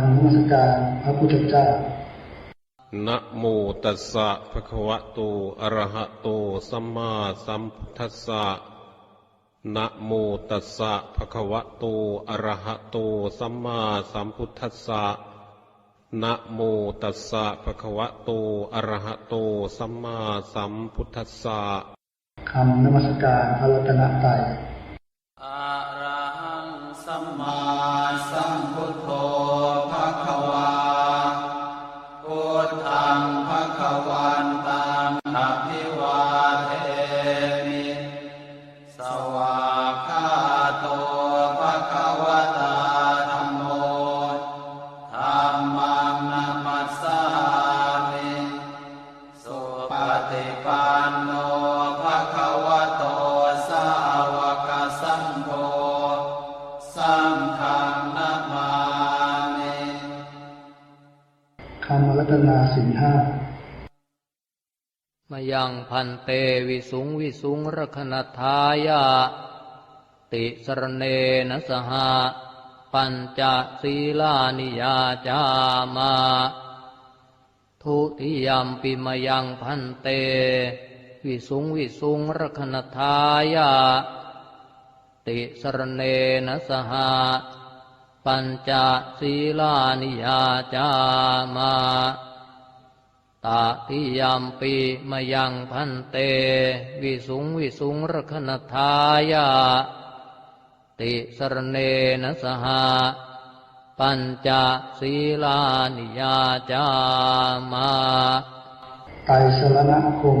คำนมัสการพระพุทธเจ้านะโมตัสสะภะคะวะโต อะระหะโต สัมมาสัมพุทธัสสะนะโมตัสสะภะคะวะโต อะระหะโต สัมมาสัมพุทธัสสะนะโมตัสสะภะคะวะโต อะระหะโต สัมมาสัมพุทธัสสะคำนมัสการพระรัตนตรัย สังนามามิคำรัตนาสินห้ามายังพันเตวิสุงวิสุงรคณทายาติสรเนนะสหะปัญจศีลานิยาจามา ทุติยมปิมายังพันเต วิสุงวิสุงรคณทายา ติสรเนนะสหะปัญจศีลานิยาจามาตาติยามปีมายังพันเต วิสุงวิสุงรคณทายาติสรเนนะสหะปัญจศีลานิยาจามาไตรสรณคม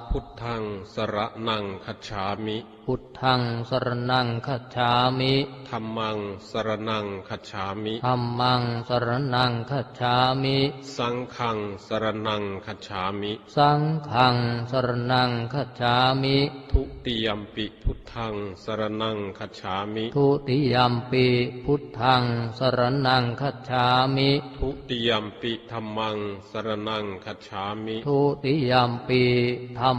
พุทธังสระนังคัจฉามิ พุทธังสรณังคัจฉามิธัมมังสระนังคัจฉามิ ธัมมังสรณังคัจฉามิ สังฆังสระนังคัจฉามิ สังฆังสรณังคัจฉามิ ทุติยมปิพุทธังสรนังคัจฉามิ ทุติยมปีพุทธังสรณังคัจฉามิ ทุติยมปิธรรมังสรนังคัจฉามิ ทุติยมปีธรร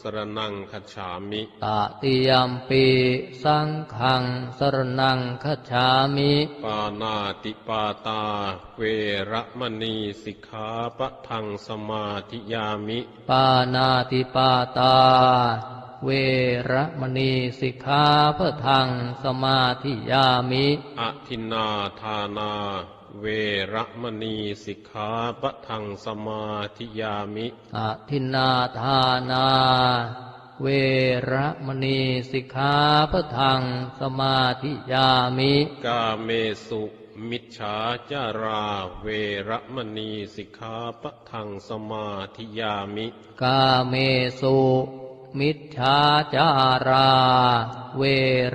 สรนังคัจฉามิตติยมปีสังฆังสรณังคัจฉามิ ปานาติปาตา เวระมณีสิกขาปะทังสมาธิยามิ ปานาติปาตา เวระมณีสิกขาพะทังสมาธิยามิอทินนาทานา เวระมณีสิกขาปะทังสมาธิยามิอทินนาทานา เวระมณีสิกขาพะทังสมาธิยามิ กาเมสุมิจฉาจารา เวระมณีสิกขาปะทังสมาธิยามิ กาเมสุ มิจฉาจารา เว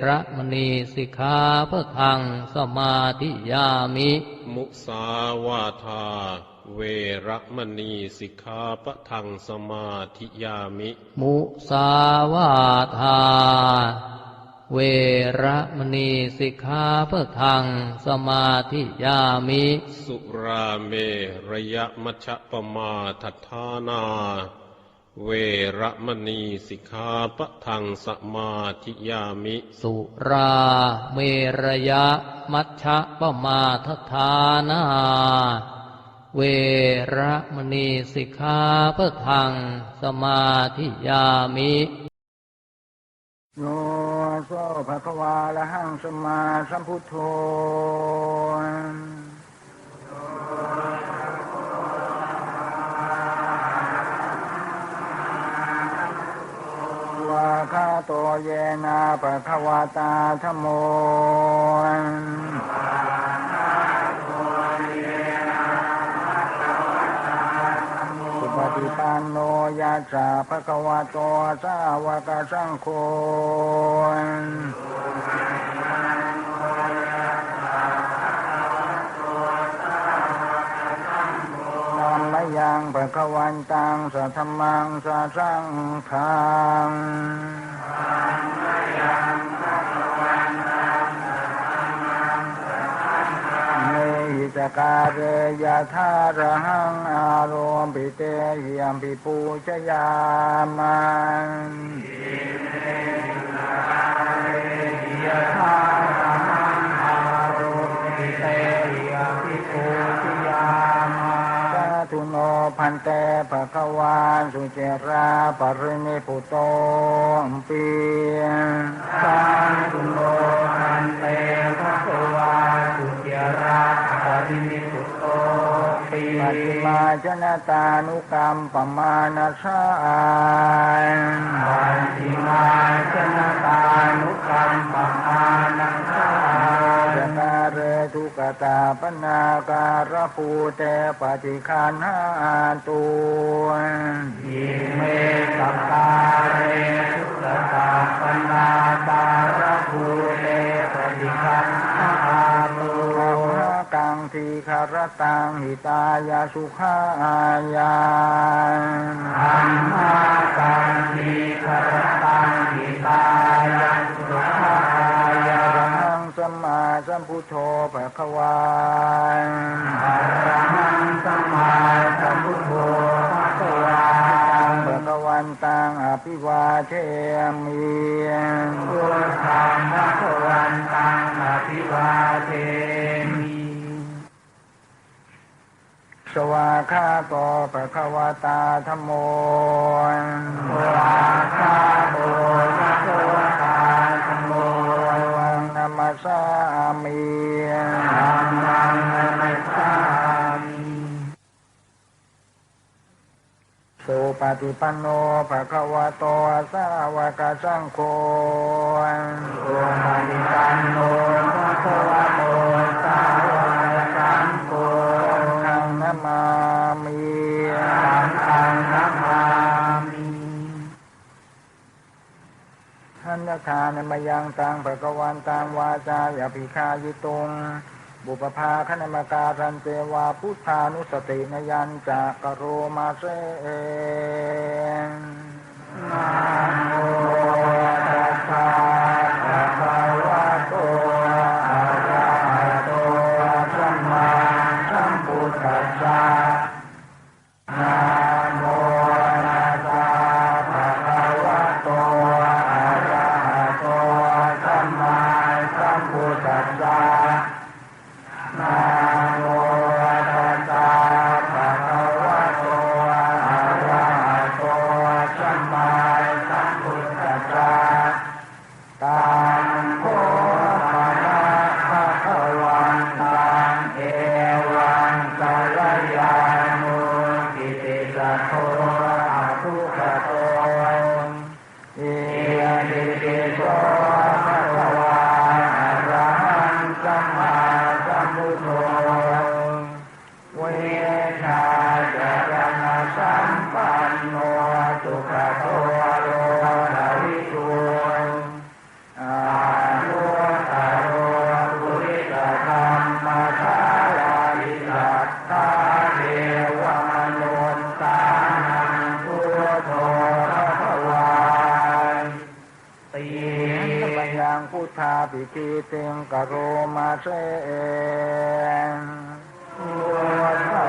ระมณีสิกขาพะทังสมาธิยามิ มุสาวาทา เวระมณีสิกขาปะทังสมาธิยามิ มุสาวาทา เวระมณีสิกขาพะทังสมาธิยามิ สุราเมระยะมัชฌะปมาทัฏฐานา เวระมณีสิกขาปะทังสมาธิยามิ สุราเมรยะมัชฌะปมาทฐานา เวระมณีสิกขาพะทังสมาธิยามิโยโสภะคะวาละหังสมมาสัมพุทโธ โตเยนะปะทวาตาธโมปิปันโนยะสาภะคะวะโตสาวกสังโฆ ยังภะคะวันตังสัทธมังสัสังฆังเมหิตกาเรยะธาระหังอารมปิเตหิยมปิปูชยามันส พันเตภะคะวานสุเจราปรินิพุโตปีสาธุโนพันเตภะคะวาสุเจราปรินิพุโตปีปฏิมาชนะตานุกรรมปมานาสานปฏิมาชนะตานุกรรมปมานาสาน ทุกตาปนาการะภูเตปฏิคันหาตุยิเมสัตตาเรทุกตาปนาการะภูเตปฏิคันหาตุกังทีคารตังหิตายาสุขายาอัมมากัง สัมพุทโธภะคะวาอะระหังสัมมาสัมพุทโธภะคะวาภะคะวันตังอภิวาเทมิพุทธังภะคะวันตังอภิวาเทมิสวาคาโตปะคะวะตาธโมสวาคาโตปะคะวะตาธมโมวั งนามาสามีธัมมังนามาสามิสุปฏิปันโนภะคะวะโตสาวกสังโฆสุปฏิปันโนภะคะวะโต ทานมายังตังภะกวันตังวาจายาภิคายิตุง บุปภาคณมการันเจวาพุทธานุสตินยันจากกโรมาเสน ล งพุทธาปิกีติงกโรมาเสน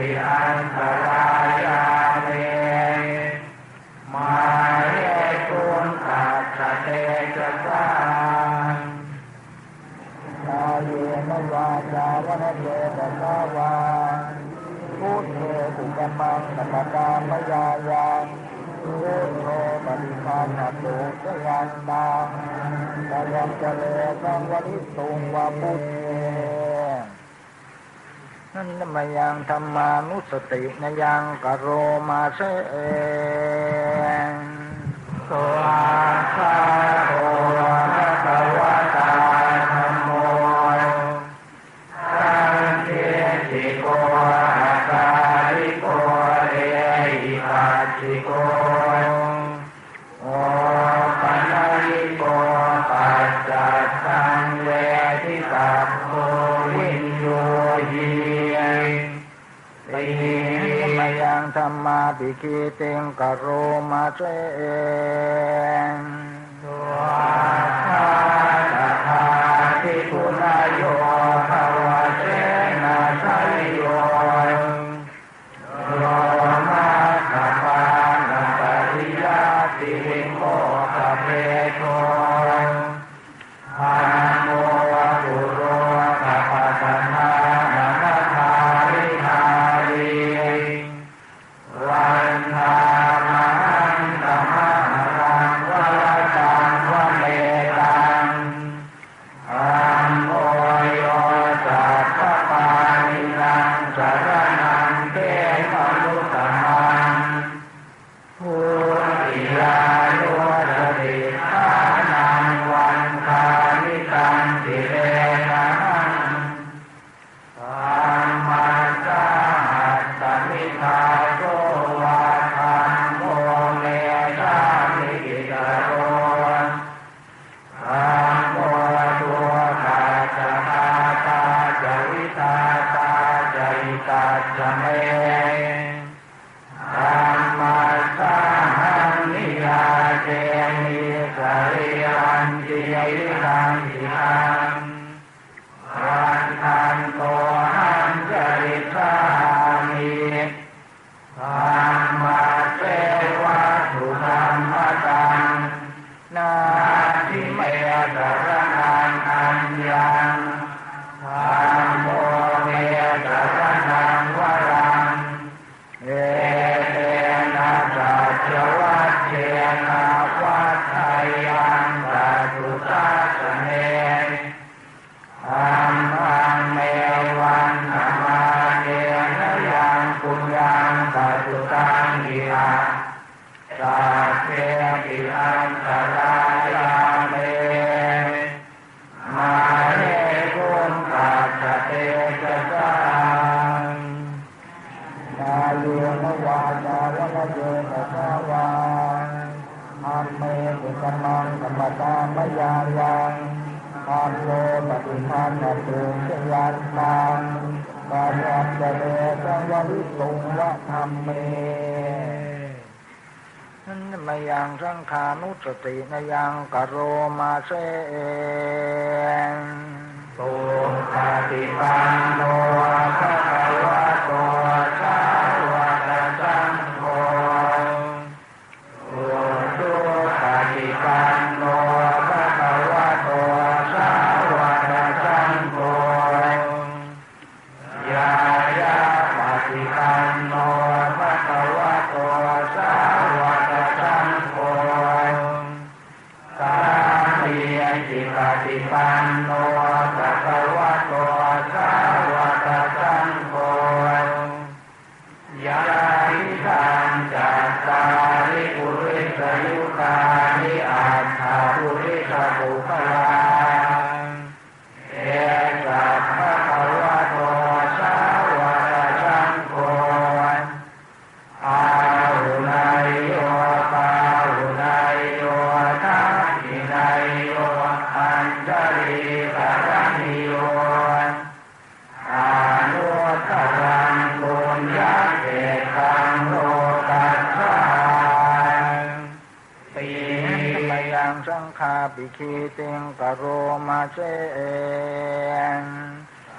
ติอันตรายาเมมาเรตุนตัสสะเตจัสสะกาเยมวาจาวะเยตตาวาพุทเทอุปมังสัมปามยายาเวโริฏิภาณตุสยันตัแต่ยังเจเลสังวริตุงว่าพุทธ นั้นมยังธรรมานุสตินยังกโรมาเสเองตัวข้า กิติงกโรมาเจนตัวชาตาทิคุณโย Yeah. สตินยังกโรมาเซนตุปฏิปันโน โรมาเชน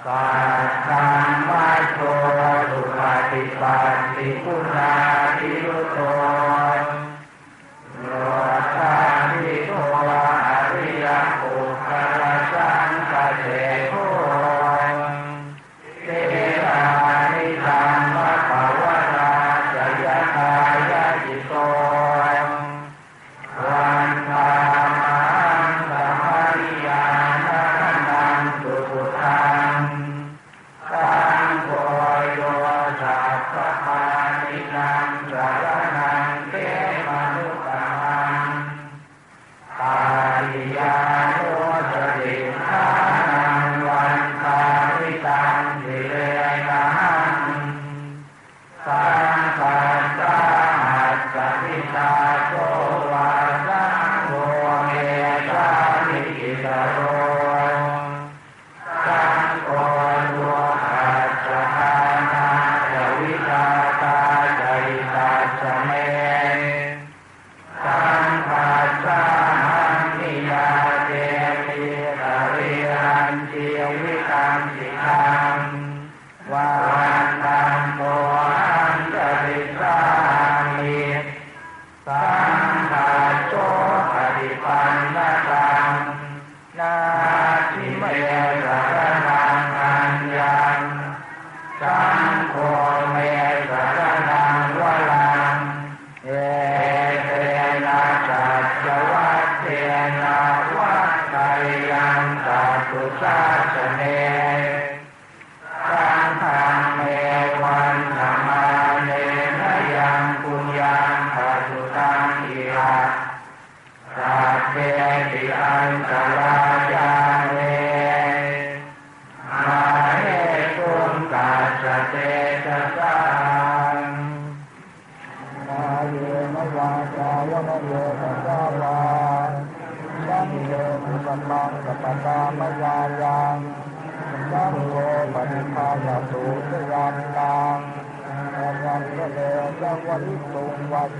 สัจธรรมโชตุปฏิปันติปุณาทิโต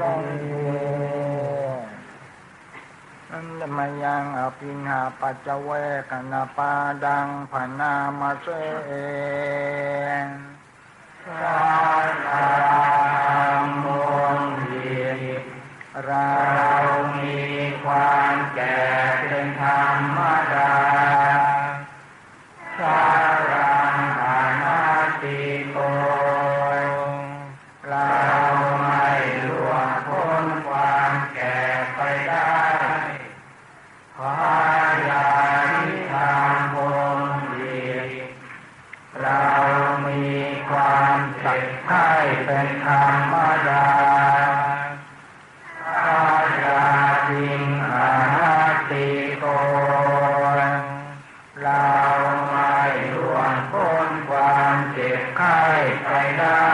ก็อันตมยังอภินหาปัจเวกนาปาดังพนามาเสเองสารามุนีเรามีความแก่ จ็บไข้ไปได้